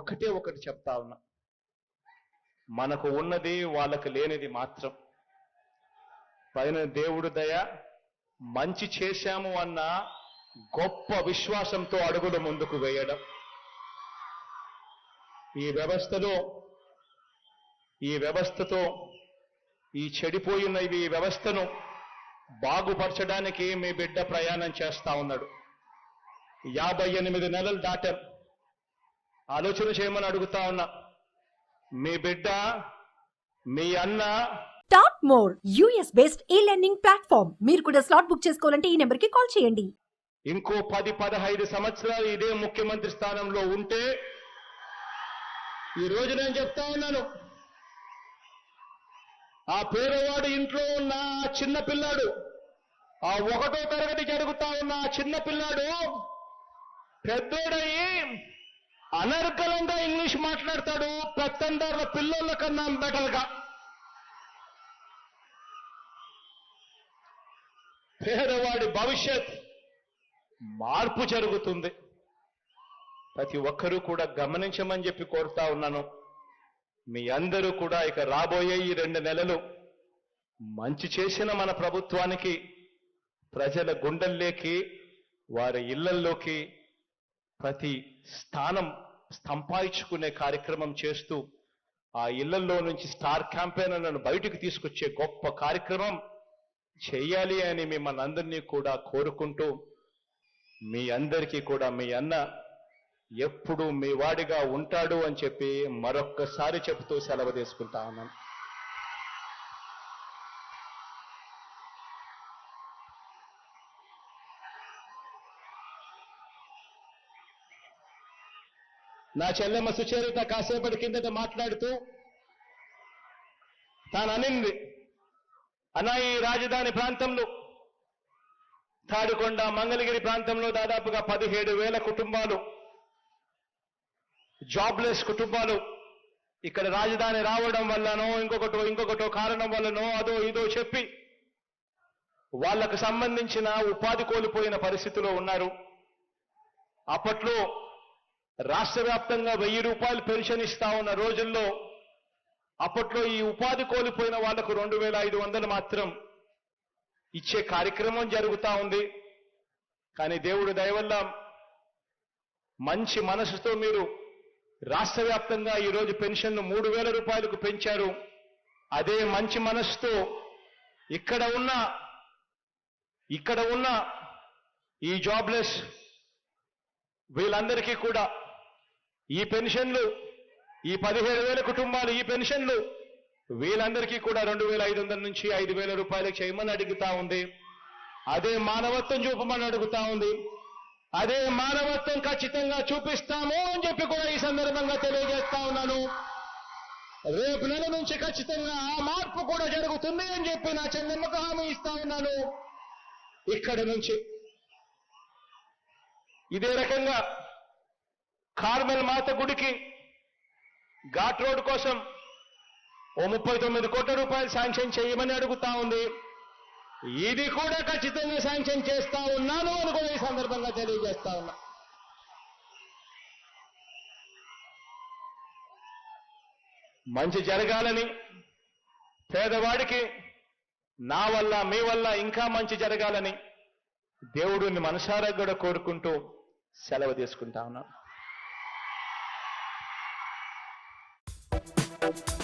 ఒక్కటే ఒకటి చెప్తా ఉన్నా. మనకు ఉన్నది వాళ్ళకు లేనిది మాత్రం. పైన దేవుడు దయ మంచి చేశాము అన్న గొప్ప విశ్వాసంతో అడుగులు ముందుకు వేయడం. ఈ వ్యవస్థలో ఈ వ్యవస్థతో ఈ చెడిపోయిన ఈ వ్యవస్థను బాగుపరచడానికి మీ బిడ్డ ప్రయాణం చేస్తా ఉన్నాడు. యాభై ఎనిమిది నెలలు దాటారు ఆలోచన చేయమని అడుగుతా ఉన్నా. మీ బిడ్డ మీ అన్న. Top more US based e learning platform మీరు కూడా స్లాట్ బుక్ చేసుకోవాలంటే ఈ నెంబర్కి కాల్ చేయండి. ఇంకో పది పదహైదు సంవత్సరాలు ఇదే ముఖ్యమంత్రి స్థానంలో ఉంటే ఈ రోజు నేను చెప్తా ఉన్నాను. ఆ పేదవాడి ఇంట్లో ఉన్న ఆ చిన్న పిల్లాడు ఆ ఒకటో తరగతి జరుగుతా ఉన్న ఆ చిన్న పిల్లాడు పెద్దోడయి అనర్గలంగా ఇంగ్లీష్ మాట్లాడతాడు పెత్తందారుల పిల్లల కన్నా బెటర్గా పేదవాడి భవిష్యత్ మార్పు జరుగుతుంది. ప్రతి ఒక్కరూ కూడా గమనించమని చెప్పి కోరుతా ఉన్నాను. మీ అందరూ కూడా ఇక రాబోయే ఈ రెండు నెలలు మంచి చేసిన మన ప్రభుత్వానికి ప్రజల గుండెల్లోకి వారి ఇళ్ళల్లోకి ప్రతి స్థానం సంపాదించుకునే కార్యక్రమం చేస్తూ ఆ ఇళ్ళలో నుంచి స్టార్ క్యాంపెయిన్లను బయటకు తీసుకొచ్చే గొప్ప కార్యక్రమం చేయాలి అని మిమ్మల్ని అందరినీ కూడా కోరుకుంటూ మీ అందరికీ కూడా మీ అన్న ఎప్పుడు మీ వాడిగా ఉంటాడు అని చెప్పి మరొక్కసారి చెబుతూ సెలవు తీసుకుంటా ఉన్నాను. నా చెల్లెమ్మ సుచరిత కాసేపటి కిందట మాట్లాడుతూ తాను అనింది అనా ఈ రాజధాని ప్రాంతంలో తాడుకొండ మంగళగిరి ప్రాంతంలో దాదాపుగా పదిహేడు వేల కుటుంబాలు జాబ్లెస్ కుటుంబాలు ఇక్కడ రాజధాని రావడం వల్లనో ఇంకొకటో ఇంకొకటో కారణం వల్లనో అదో ఇదో చెప్పి వాళ్ళకు సంబంధించిన ఉపాధి కోల్పోయిన పరిస్థితిలో ఉన్నారు. అప్పట్లో రాష్ట్ర వ్యాప్తంగా వెయ్యి రూపాయలు పెన్షన్ ఇస్తా ఉన్న రోజుల్లో అప్పట్లో ఈ ఉపాధి కోల్పోయిన వాళ్ళకు రెండు వేల ఐదు వందలు మాత్రం ఇచ్చే కార్యక్రమం జరుగుతూ ఉంది. కానీ దేవుడు దయవల్ల మంచి మనసుతో మీరు రాష్ట్ర వ్యాప్తంగా ఈరోజు పెన్షన్ను మూడు వేల రూపాయలకు పెంచారు. అదే మంచి మనసుతో ఇక్కడ ఉన్న ఇక్కడ ఉన్న ఈ జాబ్లెస్ వీళ్ళందరికీ కూడా ఈ పెన్షన్లు ఈ పదిహేడు వేల కుటుంబాలు ఈ పెన్షన్లు వీళ్ళందరికీ కూడా రెండు వేల ఐదు వందల నుంచి ఐదు వేల రూపాయలకు చేయమని అడుగుతా ఉంది. అదే మానవత్వం చూపమని అడుగుతా ఉంది. అదే మానవత్వం ఖచ్చితంగా చూపిస్తాము అని చెప్పి కూడా ఈ సందర్భంగా తెలియజేస్తా ఉన్నాను. రేపు నెల నుంచి ఖచ్చితంగా ఆ మార్పు కూడా జరుగుతుంది అని చెప్పి నా చెల్లెమ్మకు హామీ ఇస్తా ఉన్నాను. ఇక్కడి నుంచి. ఇదే రకంగా కార్మెల్ మాత గుడికి ఘాట్ రోడ్ కోసం ఓ ముప్పై తొమ్మిది కోట్ల రూపాయలు శాంక్షన్ చేయమని అడుగుతా ఉంది. ఇది కూడా ఖచ్చితంగా శాంక్షన్ చేస్తా ఉన్నాను అని కూడా ఈ సందర్భంగా తెలియజేస్తా ఉన్నా. మంచి జరగాలని పేదవాడికి నా వల్ల మీ వల్ల ఇంకా మంచి జరగాలని దేవుడిని మనసారా కూడా కోరుకుంటూ సెలవు తీసుకుంటా ఉన్నాను you.